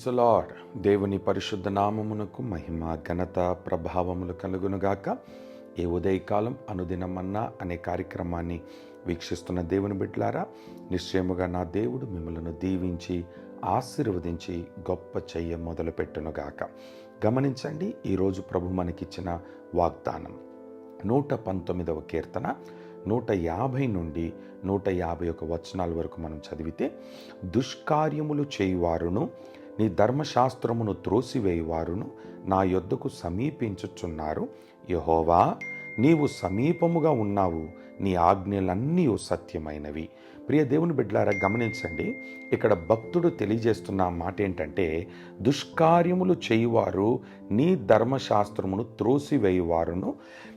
Praise lord దేవుని పరిశుద్ధ నామమునకు మహిమ ఘనత ప్రభావములు కలుగునుగాక. ఏ ఉదయకాలం అనుదినమన్నా అనే కార్యక్రమాన్ని వీక్షిస్తున్న దేవుని బిడ్లారా నిశ్చయముగా నా దేవుడు మిమ్మలను దీవించి ఆశీర్వదించి గొప్ప చెయ్య మొదలుపెట్టునుగాక. గమనించండి ఈరోజు ప్రభు మనకిచ్చిన వాగ్దానం. నూట పంతొమ్మిదవ కీర్తన నూట యాభై నుండి నూట యాభై ఒక వచనాల వరకు మనం చదివితే దుష్కార్యములు చేయువారును నీ ధర్మశాస్త్రమును త్రోసివేయువారును నా యొద్దకు సమీపించుచున్నారు. యహోవా నీవు సమీపముగా ఉన్నావు. నీ ఆజ్ఞలన్నీ సత్యమైనవి. ప్రియ దేవుని బిడ్డలారా గమనించండి. ఇక్కడ భక్తుడు తెలియజేస్తున్న మాట ఏంటంటే దుష్కార్యములు చేయువారు నీ ధర్మశాస్త్రమును త్రోసివేయువారును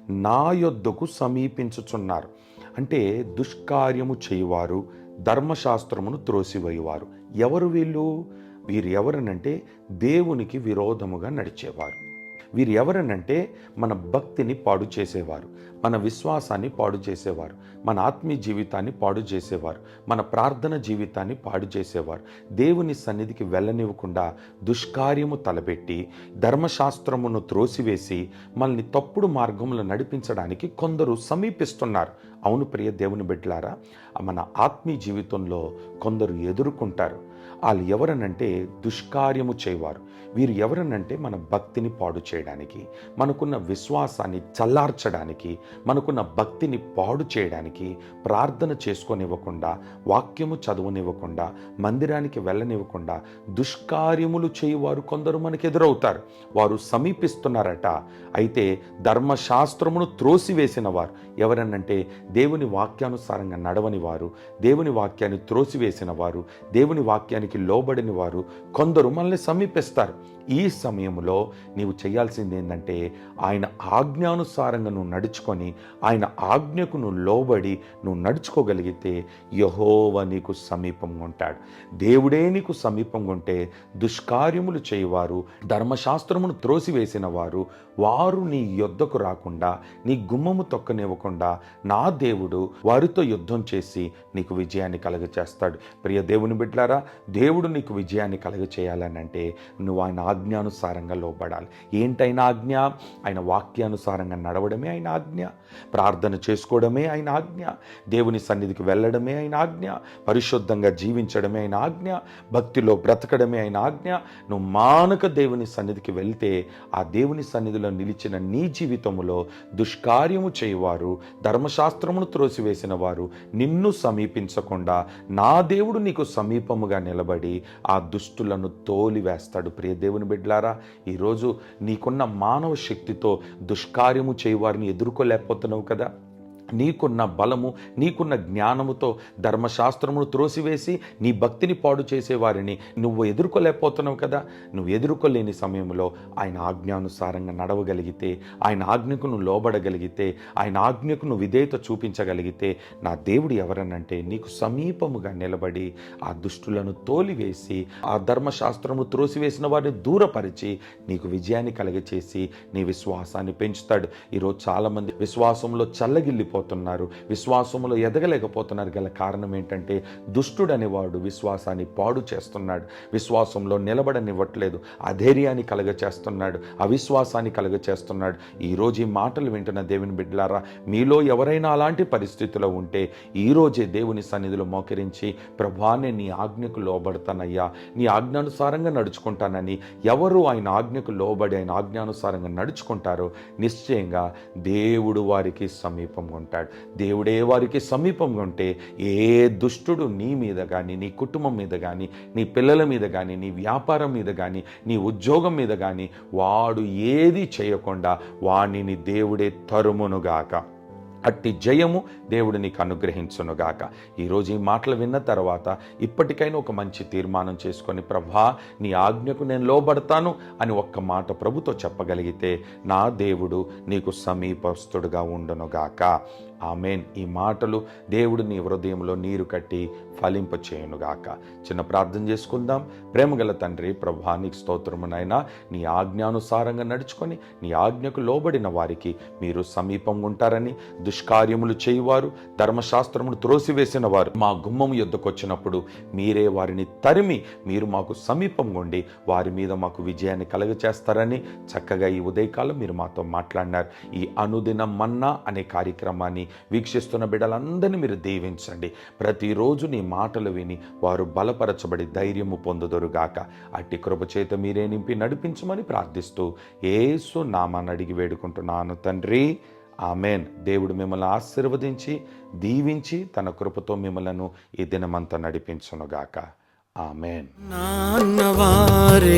నా యొద్దకు సమీపించుచున్నారు. అంటే దుష్కార్యము చేయువారు ధర్మశాస్త్రమును త్రోసివేయువారు. ఎవరు వీళ్ళు? వీరు ఎవరనంటే దేవునికి విరోధముగా నడిచేవారు. వీరు ఎవరనంటే మన భక్తిని పాడు చేసేవారు మన విశ్వాసాన్ని పాడు చేసేవారు మన ఆత్మీయ జీవితాన్ని పాడు చేసేవారు మన ప్రార్థన జీవితాన్ని పాడు చేసేవారు. దేవుని సన్నిధికి వెళ్ళనివ్వకుండా దుష్కార్యము తలబెట్టి ధర్మశాస్త్రమును త్రోసివేసి మనల్ని తప్పుడు మార్గంలో నడిపించడానికి కొందరు సమీపిస్తున్నారు. అవును ప్రియ దేవుని బిడ్డలారా మన ఆత్మీయ జీవితంలో కొందరు ఎదుర్కొంటారు. వాళ్ళు ఎవరనంటే దుష్కార్యము చేయవారు. వీరు ఎవరనంటే మన భక్తిని పాడు చేయడానికి మనకున్న విశ్వాసాన్ని చల్లార్చడానికి మనకున్న భక్తిని పాడు చేయడానికి ప్రార్థన చేసుకోనివ్వకుండా వాక్యము చదువునివ్వకుండా మందిరానికి వెళ్ళనివ్వకుండా దుష్కార్యములు చేయువారు కొందరు మనకు ఎదురవుతారు. వారు సమీపిస్తున్నారట. అయితే ధర్మశాస్త్రమును త్రోసివేసిన వారు ఎవరనంటే దేవుని వాక్యానుసారంగా నడవని వారు దేవుని వాక్యాన్ని త్రోసివేసిన వారు దేవుని వాక్యానికి లోబడిన వారు కొందరు మనల్ని సమీపిస్తారు. ఈ సమయంలో నీవు చేయాల్సింది ఏంటంటే ఆయన ఆజ్ఞానుసారంగా నువ్వు నడుచుకొని ఆయన ఆజ్ఞకు నువ్వు లోబడి నువ్వు నడుచుకోగలిగితే యహోవ నీకు సమీపంగా ఉంటాడు. దేవుడే నీకు సమీపంగా ఉంటే దుష్కార్యములు చేయవారు ధర్మశాస్త్రమును త్రోసివేసిన వారు వారు నీ యొద్దకు రాకుండా నీ గుమ్మము తొక్కనివ్వకుండా నా దేవుడు వారితో యుద్ధం చేసి నీకు విజయాన్ని కలగచేస్తాడు ప్రియ దేవుని బిడ్డలారా దేవుడు నీకు విజయాన్ని కలగ చేయాలని అంటే నువ్వు ఆయన ఆజ్ఞానుసారంగా లోపడాలి ఏంటైనా ఆజ్ఞ? ఆయన వాక్యానుసారంగా నడవడమే ఆయన ఆజ్ఞ. ప్రార్థన చేసుకోవడమే ఆయన ఆజ్ఞ. దేవుని సన్నిధికి వెళ్ళడమే ఆయన ఆజ్ఞ. పరిశుద్ధంగా జీవించడమే ఆయన ఆజ్ఞ. భక్తిలో బ్రతకడమే ఆయన ఆజ్ఞ. నువ్వు మానక దేవుని సన్నిధికి వెళ్తే ఆ దేవుని సన్నిధిలో నిలిచిన నీ జీవితములో దుష్కార్యము చేయవారు ధర్మశాస్త్రమును త్రోసివేసిన వారు నిన్ను సమీపించకుండా నా దేవుడు నీకు సమీపముగా నిలబడి ఆ దుష్టులను తోలివేస్తాడు ప్రియ దేవుని బిడ్డలారా ఈరోజు నీకున్న మానవ శక్తితో దుష్కార్యము చేయవారిని ఎదుర్కోలేకపోతున్నావు కదా. నీకున్న బలము నీకున్న జ్ఞానముతో ధర్మశాస్త్రమును త్రోసివేసి నీ భక్తిని పాడు చేసేవారిని నువ్వు ఎదుర్కోలేకపోతున్నావు కదా. నువ్వు ఎదుర్కోలేని సమయంలో ఆయన ఆజ్ఞానుసారంగా నడవగలిగితే ఆయన ఆజ్ఞకు నువ్వు లోబడగలిగితే ఆయన ఆజ్ఞకు నువ్వు విధేయత చూపించగలిగితే నా దేవుడు ఎవరనంటే నీకు సమీపముగా నిలబడి ఆ దుష్టులను తోలివేసి ఆ ధర్మశాస్త్రము త్రోసివేసిన వారిని దూరపరిచి నీకు విజయాన్ని కలగచేసి నీ విశ్వాసాన్ని పెంచుతాడు. ఈరోజు చాలామంది విశ్వాసంలో ఎదగలేకపోతున్నారు విశ్వాసంలో ఎదగలేకపోతున్నారు. గల కారణం ఏంటంటే దుష్టుడనేవాడు విశ్వాసాన్ని పాడు చేస్తున్నాడు. విశ్వాసంలో నిలబడనివ్వట్లేదు. అధైర్యాన్ని కలగ చేస్తున్నాడు అవిశ్వాసాన్ని కలగ చేస్తున్నాడు ఈరోజు ఈ మాటలు వింటున్న దేవుని బిడ్డలారా మీలో ఎవరైనా అలాంటి పరిస్థితిలో ఉంటే ఈరోజే దేవుని సన్నిధిలో మోకరించి ప్రభానే నీ ఆజ్ఞకు లోబడతానయ్యా. నీ ఆజ్ఞానుసారంగా నడుచుకుంటానని ఎవరు ఆయన ఆజ్ఞకు లోబడి ఆయన ఆజ్ఞానుసారంగా నడుచుకుంటారో నిశ్చయంగా దేవుడు వారికి సమీపంగా ఉంటాడు. దేవుడే వారికి సమీపంగా ఉంటే ఏ దుష్టుడు నీ మీద కానీ నీ కుటుంబం మీద కానీ నీ పిల్లల మీద కానీ నీ వ్యాపారం మీద కానీ నీ ఉద్యోగం మీద కానీ వాడు ఏది చేయకుండా వాణిని దేవుడే తరుమునుగాక. అట్టి జయము దేవుడు నీకు అనుగ్రహించునుగాక. ఈరోజు ఈ మాటలు విన్న తర్వాత ఇప్పటికైనా ఒక మంచి తీర్మానం చేసుకొని ప్రభా నీ ఆజ్ఞకు నేను లోబడతాను అని ఒక్క మాట ప్రభుతో చెప్పగలిగితే నా దేవుడు నీకు సమీపస్తుడుగా ఉండునుగాక. ఆమెన్. ఈ మాటలు దేవుడు నీ హృదయంలో నీరు కట్టి ఫలింపచేయునుగాక చిన్న ప్రార్థన చేసుకుందాం. ప్రేమగల తండ్రి ప్రభానికి స్తోత్రమునైనా నీ ఆజ్ఞానుసారంగా నడుచుకొని నీ ఆజ్ఞకు లోబడిన వారికి మీరు సమీపంగా ఉంటారని దుష్కార్యములు చేయువారు ధర్మశాస్త్రమును త్రోసివేసిన వారు. మా గుమ్మం యుద్ధకు వచ్చినప్పుడు మీరే వారిని తరిమి మీరు మాకు సమీపం ఉండి వారి మీద మాకు విజయాన్ని కలగచేస్తారని చక్కగా ఈ ఉదయకాలం మీరు మాతో మాట్లాడినారు. ఈ అనుదిన మన్నా అనే కార్యక్రమాన్ని వీక్షిస్తున్న బిడ్డలందరినీ మీరు దీవించండి. ప్రతిరోజు నీ మాటలు విని వారు బలపరచబడి ధైర్యము పొందుదరుగాక అట్టి కృపచేత మీరే నింపి నడిపించమని ప్రార్థిస్తూ ఏసు నామాన్ని అడిగి వేడుకుంటున్నాను తండ్రి. ఆమెన్. దేవుడు మిమ్మల్ని ఆశీర్వదించి దీవించి తన కృపతో మిమ్మలను ఈ దినమంతా నడిపించునుగాక ఆమెన్. నాన్నవారే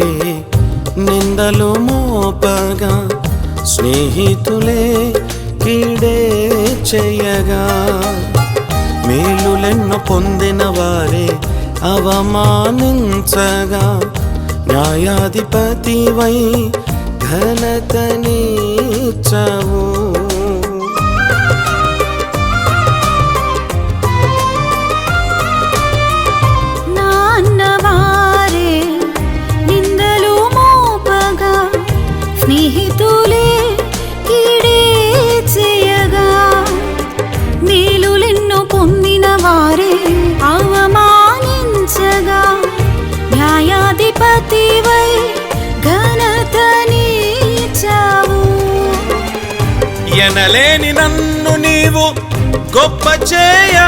నిందలు మోపగా స్నేహితులే కీడే చేయగా మేలులెన్నో పొందిన వారే అవమానించగా న్యాయాధిపతివై ఘనతనిచ్చవు ఎనలేని నన్ను నీవు గొప్ప చేయ.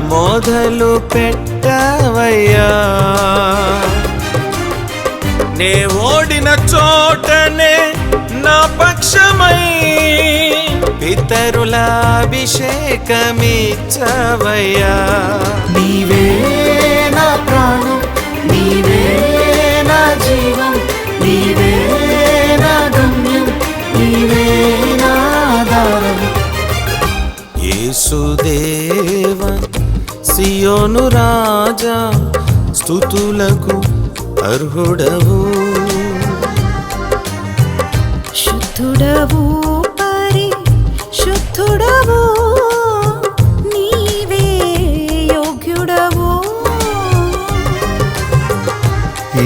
మొదలు పెట్టవయ్యా. నే ఓడిన చోటనే నా పక్షమై. పితరుల అభిషేకమిచ్చవయ్యా. నీవే సియోను రాజా స్థుతులకు అర్హుడవు. శుద్ధుడవు పరి శుద్ధుడవు నీవే యోగ్యుడవు.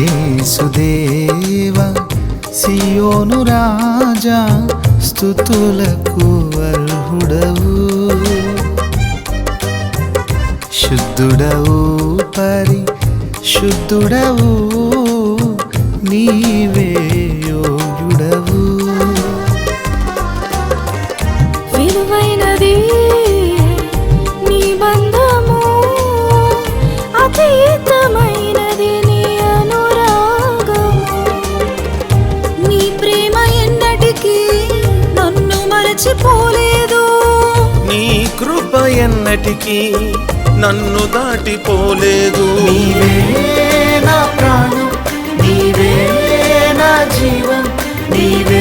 యేసుదేవ సియోను రాజా స్థుతులకు అర్హుడవు. శుద్ధుడవు పరి శుద్ధుడవు నీవే యోగ్యుడవు. విలువైనది నీ బంధము అతీతమైనది నీ అనురాగము. నీ ప్రేమ ఎన్నటికీ నన్ను మరచిపోలేదు. నీ కృప ఎన్నటికీ నన్ను దాటిపోలేదు. నీవే నా ప్రాణం నీవే నా జీవం నీవే